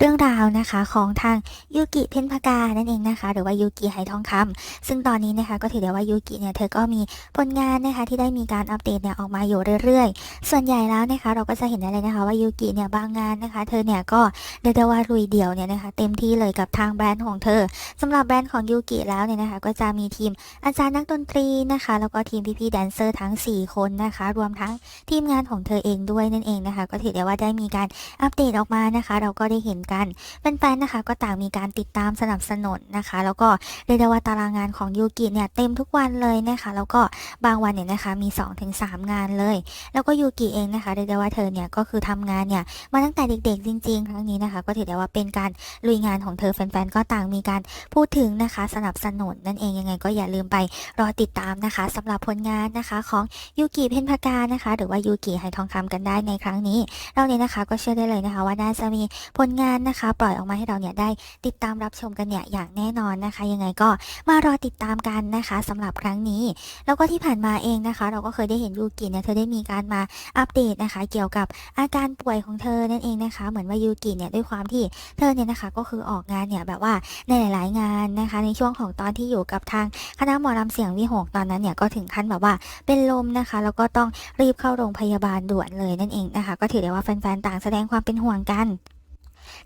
เรื่องราวนะคะของทางยูกิเพนพกานั่นเองนะคะหรือว่ายูกิไหทองคำซึ่งตอนนี้นะคะก็ถือได้ว่ายูกิเนี่ยเธอก็มีผลงานนะคะที่ได้มีการอัปเดตเนี่ยออกมาอยู่เรื่อยๆ ส่วนใหญ่แล้วนะคะเราก็จะเห็นได้เลยนะคะว่ายูกิเนี่ยบางงานนะคะเธอเนี่ยก็เรียกได้ว่าลุยเดี่ยวเนี่ยนะคะเต็มที่เลยกับทางแบรนด์ของเธอสำหรับแบรนด์ของยูกิแล้วเนี่ยนะคะก็จะมีทีมอาจารย์นักดนตรีนะคะแล้วก็ทีมพี่ๆแดนเซอร์ทั้ง 4 คนนะคะ รวมทั้งทีมงานของเธอเองด้วยนั่นเองนะคะก็ถือได้ว่าได้มีการอัปเดตออกมานะคะ เราก็ได้เห็นกันแฟนๆนะคะ ก็ต่างมีการติดตามสนับสนุนนะคะ แล้วก็เรียกได้ว่าตารางงานของยูกิเนี่ยเต็มทุกวันเลยนะคะ แล้วก็บางวันเนี่ยนะคะมี 2-3 งานเลย แล้วก็ยูกิเองนะคะเรียกได้ว่าเธอเนี่ยก็คือทำงานเนี่ยมาตั้งแต่เด็กๆจริง ๆ ครั้งนี้นะคะ ก็ถือได้ว่าเป็นการลุยงานของเธอแฟนๆก็ต่างมีการพูดถึงนะคะ สนับสนุนนั่นเองยังไง ก็อย่าลืมไปรอติดตามนะคะสำหรับผลงานนะคะของยูกิเพนพากานะคะ หรือว่ายูกิไหทองคำกันได้ในครั้งนี้ เราเนี่ยนะคะก็เชื่อได้เลยนะคะ ว่าน่าจะมีผลงานนะคะ ปล่อยออกมาให้เราเนี่ยได้ติดตามรับชมกันเนี่ยอย่างแน่นอนนะคะ ยังไงก็มารอติดตามกันนะคะสำหรับครั้งนี้ แล้วก็ที่ผ่านมาเองนะคะ เราก็เคยได้เห็นยูกิเนี่ยเธอได้มีการมาอัปเดตนะคะ เกี่ยวกับอาการป่วยของเธอนั่นเองนะคะ เหมือนว่ายูกิเนี่ยด้วยความที่เธอเนี่ยนะคะก็คือออกงานเนี่ยแบบว่าในหลาย ๆ งานนะคะ ในช่วงของตอนที่อยู่กับทางคณะหมอลำเสียงวิหกตอนนั้นเนี่ยก็ถึงขั้นแบบว่าเป็นลมนะคะ แล้วก็ต้องรีบเข้าโรงพยาบาลด่วนเลยนั่นเองนะคะ ก็ถือได้ว่าแฟน ๆ ต่างแสดงความเป็นห่วงกัน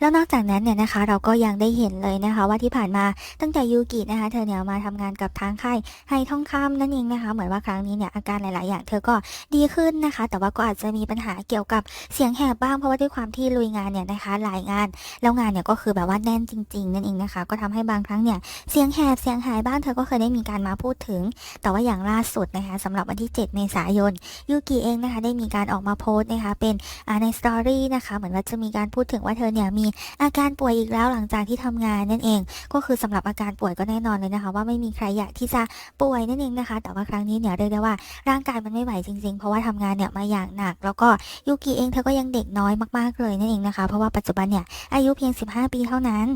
แล้วนอกจากนั้นเนี่ยนะคะเราก็ยังได้เห็นเลยนะคะ ว่าที่ผ่านมาตั้งแต่ยูกินะคะ เธอเนี่ยมาทำงานกับทางค่ายไฮทองคำนั่นเองนะคะ เหมือนว่าครั้งนี้เนี่ยอาการหลาย ๆ อย่าง เธอก็ดีขึ้นนะคะ แต่ว่าก็อาจจะมีปัญหาเกี่ยวกับเสียงแหบบ้างเพราะว่าด้วยความที่ลุยงานเนี่ยนะคะหลายงาน แล้วงานเนี่ยก็คือแบบว่าแน่นจริง ๆ นั่นเองนะคะ ก็ทำให้บางครั้งเนี่ยเสียงแหบเสียงหายบ้างเธอก็เคยได้มีการมาพูดถึง แต่ว่าอย่างล่าสุดนะคะสำหรับวันที่ 7 เมษายนยูกิเองนะคะได้มีการออกมาโพสต์นะคะเป็นในสตอรี่นะคะเหมือนว่าจะมีการพูดถึงว่าเธอเนี่ยมีอาการป่วยอีกแล้วหลังจากที่ทำงานนั่นเอง ก็คือสำหรับอาการป่วยก็แน่นอนเลยนะคะ ว่าไม่มีใครอยากที่จะป่วยนั่นเองนะคะ แต่ว่าครั้งนี้เนี่ยเรียกได้ว่าร่างกายมันไม่ไหวจริงๆ เพราะว่าทำงานเนี่ยมาอย่างหนัก แล้วก็ยูกิเองเธอก็ยังเด็กน้อยมากๆเลยนั่นเองนะคะ เพราะว่าปัจจุบันเนี่ยอายุเพียง 15 ปีเท่านั้น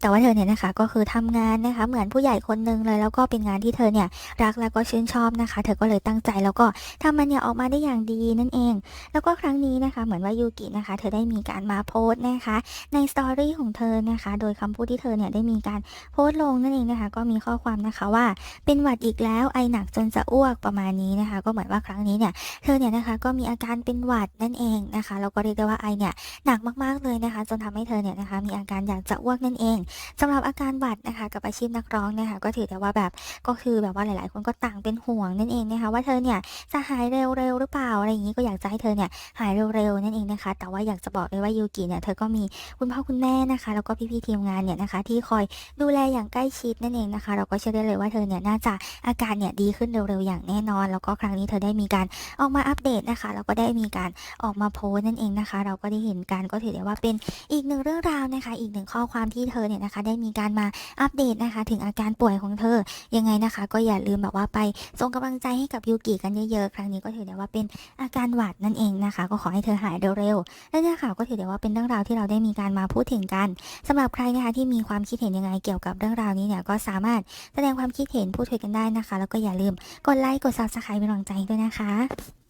แต่ว่าเธอเนี่ยนะคะก็คือทำงานนะคะเหมือนผู้ใหญ่คนหนึ่งเลย แล้วก็เป็นงานที่เธอเนี่ยรักแล้วก็ชื่นชอบนะคะ เธอก็เลยตั้งใจแล้วก็ทำมันเนี่ยออกมาได้อย่างดีนั่นเอง แล้วก็ครั้งนี้นะคะ เหมือนว่ายูกินะคะ เธอได้มีการมาโพสต์นะคะ ในสตอรี่ของเธอนะคะ โดยคำพูดที่เธอเนี่ยได้มีการโพสต์ลงนั่นเองนะคะ ก็มีข้อความนะคะว่าเป็นหวัดอีกแล้วไอหนักจนจะอ้วกประมาณนี้นะคะ ก็เหมือนว่าครั้งนี้เนี่ยเธอเนี่ยนะคะก็มีอาการเป็นหวัดนั่นเองนะคะแล้วก็เรียกได้ว่าไอเนี่ยหนักมากๆเลยนะคะ จนทำให้เธอเนี่ยนะคะ มีอาการอยากจะอ้วกนั่นเองสำหรับอาการหวัดนะคะ กับอาชีพนักร้องนะคะก็ถือได้ว่าแบบก็คือแบบว่าหลาย ๆ คนก็ต่างเป็นห่วงนั่นเองนะคะว่าเธอเนี่ยจะหายเร็วๆหรือเปล่าอะไรอย่างนี้ก็อยากจะให้เธอเนี่ยหายเร็วๆนั่นเองนะคะ แต่ว่าอยากจะบอกเลยว่ายูกิเนี่ยเธอก็มีคุณพ่อคุณแม่นะคะ แล้วก็พี่ๆทีมงานเนี่ยนะคะ ที่คอยดูแลอย่างใกล้ชิดนั่นเองนะคะ เราก็เชื่อได้เลยว่าเธอเนี่ยน่าจะอาการเนี่ยดีขึ้นเร็วๆอย่างแน่นอน แล้วก็ครั้งนี้เธอได้มีการออกมาอัปเดตนะคะแล้วก็ได้มีการออกมาโพสต์นั่นเองนะคะ เราก็ได้เห็นกันก็ถือได้ว่าเป็นอีกหนึ่งเรื่องราวนะคะ อีกหนึ่งข้อความที่เธอเนี่ยนะคะ ได้มีการมาอัปเดตนะคะ ถึงอาการป่วยของเธอยังไงนะคะ ก็อย่าลืมแบบว่าไปส่งกำลังใจให้กับยูกิกันเยอะๆครั้งนี้ก็ถือได้ว่าเป็นอาการหวัดนั่นเองนะคะ ก็ขอให้เธอหายเร็วๆและเนี่ยค่ะก็ถือได้ว่าเป็นเรื่องราวที่เราได้มีการมาพูดถึงกันสำหรับใครนะคะที่มีความคิดเห็นยังไงเกี่ยวกับเรื่องราวนี้เนี่ยก็สามารถแสดงความคิดเห็นพูดคุยกันได้นะคะ แล้วก็อย่าลืมกดไลค์กด subscribe เป็นกำลังใจให้ด้วยนะคะ